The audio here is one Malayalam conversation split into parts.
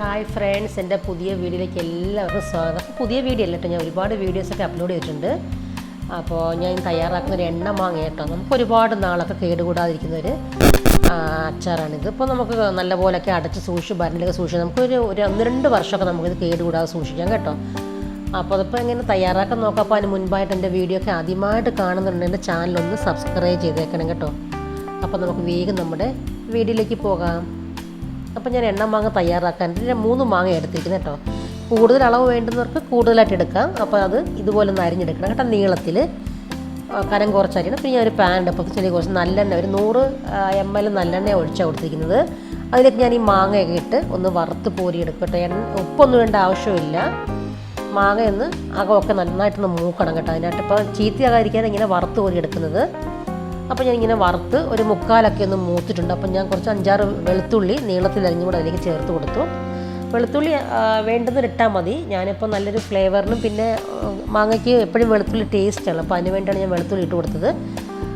ഹായ് ഫ്രണ്ട്സ് എന്റെ പുതിയ വീഡിയോയിലേക്ക് എല്ലാവർക്കും സ്വാഗതം. പുതിയ വീഡിയോ അല്ല കേട്ടോ ഞാൻ ഒരുപാട് വീഡിയോസൊക്കെ അപ്ലോഡ് ചെയ്തിട്ടുണ്ട്. അപ്പോൾ ഞാൻ തയ്യാറാക്കുന്ന ഒരു എണ്ണ മാങ്ങ കേട്ടോ. നമുക്ക് ഒരുപാട് നാളൊക്കെ കേടുകൂടാതിരിക്കുന്ന ഒരു അച്ചാറാണ് ഇത് ഇപ്പോൾ നമുക്ക് നല്ല പോലെയൊക്കെ അടച്ച് സൂക്ഷിച്ച് ഭരണിലൊക്കെ സൂക്ഷിച്ച് നമുക്കൊരു ഒരു ഒന്ന് രണ്ട് വർഷമൊക്കെ നമുക്കിത് കേടുകൂടാതെ സൂക്ഷിക്കാം കേട്ടോ. അപ്പോൾ അതിപ്പോൾ എങ്ങനെ തയ്യാറാക്കാൻ നോക്കാം. അപ്പോൾ അതിന് മുൻപായിട്ട് എന്റെ വീഡിയോ ഒക്കെ ആദ്യമായിട്ട് കാണുന്നുണ്ട്. എന്റെ ചാനലൊന്ന് സബ്സ്ക്രൈബ് ചെയ്തേക്കണം കേട്ടോ. അപ്പോൾ നമുക്ക് വേഗം നമ്മുടെ വീഡിയോയിലേക്ക് പോകാം. അപ്പം ഞാൻ എണ്ണ മാങ്ങ തയ്യാറാക്കാൻ ഞാൻ മൂന്ന് മാങ്ങ എടുത്തിരിക്കുന്നത് കേട്ടോ. കൂടുതൽ അളവ് വേണ്ടുന്നവർക്ക് കൂടുതലായിട്ട് എടുക്കാം. അപ്പോൾ അത് ഇതുപോലെ ഒന്ന് അരിഞ്ഞെടുക്കണം കേട്ടോ നീളത്തിൽ. കനം കുറച്ച് അരിയണം. ഞാൻ ഒരു പാൻ അപ്പോൾ ചെറിയ കുറച്ച് നല്ലെണ്ണ ഒരു നൂറ് എം എൽ നല്ലെണ്ണ ഒഴിച്ചാണ് കൊടുത്തിരിക്കുന്നത്. അതിലേക്ക് ഞാൻ ഈ മാങ്ങയൊക്കെ ഇട്ട് ഒന്ന് വറുത്ത് കോരിയെടുക്കും കേട്ടോ എണ്ണ ഉപ്പൊന്നും വേണ്ട ആവശ്യമില്ല. മാങ്ങയൊന്ന് അകമൊക്കെ നന്നായിട്ടൊന്ന് മൂക്കണം കേട്ടോ അതിനായിട്ട് ഇപ്പോൾ ചീത്തയാകാതിരിക്കാൻ ഇങ്ങനെ വറുത്ത് കോരി എടുക്കുന്നത് അപ്പോൾ ഞാൻ ഇങ്ങനെ വറുത്ത് ഒരു മുക്കാലൊക്കെ ഒന്ന് മൂത്തിട്ടുണ്ട്. അപ്പം ഞാൻ കുറച്ച് അഞ്ചാറ് വെളുത്തുള്ളി നീളത്തിൽ അരിഞ്ഞു കൂടെ അതിലേക്ക് ചേർത്ത് കൊടുത്തു. വെളുത്തുള്ളി വേണ്ടുന്നത് ഇട്ടാൽ മതി. ഞാനിപ്പോൾ നല്ലൊരു ഫ്ലേവറിനും പിന്നെ മാങ്ങയ്ക്ക് എപ്പോഴും വെളുത്തുള്ളി ടേസ്റ്റാണ് അപ്പോൾ അതിന് വേണ്ടിയാണ് ഞാൻ വെളുത്തുള്ളി ഇട്ട് കൊടുത്തത്.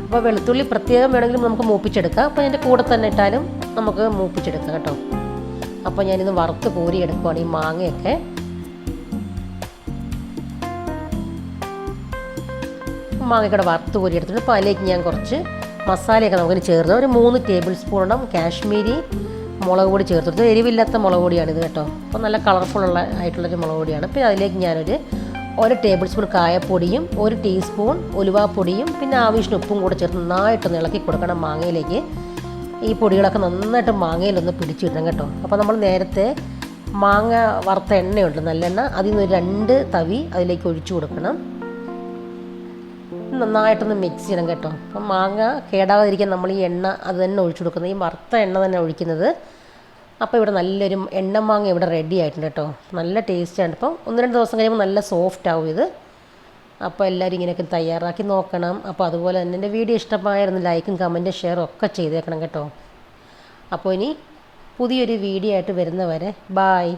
അപ്പോൾ വെളുത്തുള്ളി പ്രത്യേകം വേണമെങ്കിലും നമുക്ക് മൂപ്പിച്ചെടുക്കാം. അപ്പോൾ അതിന്റെ കൂടെ തന്നെ ഇട്ടാലും നമുക്ക് മൂപ്പിച്ചെടുക്കാം കേട്ടോ. അപ്പോൾ ഞാനിത് വറുത്ത് കോരിയെടുക്കുവാണ് ഈ മാങ്ങയൊക്കെ. മാങ്ങയ്ക്കടെ വറുത്ത് കോരി എടുത്തിട്ട് അപ്പോൾ അതിലേക്ക് ഞാൻ കുറച്ച് മസാലയൊക്കെ നമുക്കിന് ചേർന്ന് ഒരു മൂന്ന് ടേബിൾ സ്പൂണോളം കാശ്മീരി മുളക് പൊടി ചേർത്ത് കൊടുത്തു എരിവില്ലാത്ത മുളക് പൊടിയാണിത് കേട്ടോ. അപ്പോൾ നല്ല കളർഫുള്ള ആയിട്ടുള്ളൊരു മുളക് പൊടിയാണ്. പിന്നെ അതിലേക്ക് ഞാനൊരു ഒരു ടേബിൾ സ്പൂൺ കായപ്പൊടിയും ഒരു ടീസ്പൂൺ ഉലുവാപ്പൊടിയും പിന്നെ ആവശ്യത്തിന് ഉപ്പും കൂടെ ചേർത്ത് നന്നായിട്ടൊന്ന് ഇളക്കി കൊടുക്കണം മാങ്ങയിലേക്ക്. ഈ പൊടികളൊക്കെ നന്നായിട്ട് മാങ്ങയിലൊന്ന് പിടിച്ചിടണം കേട്ടോ. അപ്പോൾ നമ്മൾ നേരത്തെ മാങ്ങ വറുത്ത എണ്ണയുണ്ട് നല്ലെണ്ണ. അതിൽ നിന്ന് രണ്ട് തവി അതിലേക്ക് ഒഴിച്ചു കൊടുക്കണം. നന്നായിട്ടൊന്ന് മിക്സ് ചെയ്യണം കേട്ടോ. അപ്പം മാങ്ങ കേടാവാതിരിക്കാൻ നമ്മൾ ഈ എണ്ണ അത് തന്നെ ഒഴിച്ചു കൊടുക്കുന്നത്. ഈ വറുത്ത എണ്ണ തന്നെ ഒഴിക്കുന്നത്. അപ്പോൾ ഇവിടെ നല്ലൊരു എണ്ണ മാങ്ങ ഇവിടെ റെഡി ആയിട്ടുണ്ട് കേട്ടോ. നല്ല ടേസ്റ്റാണ് ഇപ്പം ഒന്ന് രണ്ട് ദിവസം കഴിയുമ്പോൾ നല്ല സോഫ്റ്റ് ആവും ഇത്. അപ്പോൾ എല്ലാവരും ഇങ്ങനെയൊക്കെ തയ്യാറാക്കി നോക്കണം. അപ്പോൾ അതുപോലെ തന്നെ എന്റെ വീഡിയോ ഇഷ്ടമായിരുന്നു ലൈക്കും കമന്റും ഷെയറും ഒക്കെ ചെയ്തേക്കണം കേട്ടോ. അപ്പോൾ ഇനി പുതിയൊരു വീഡിയോ ആയിട്ട് വരുന്നവരെ ബായ്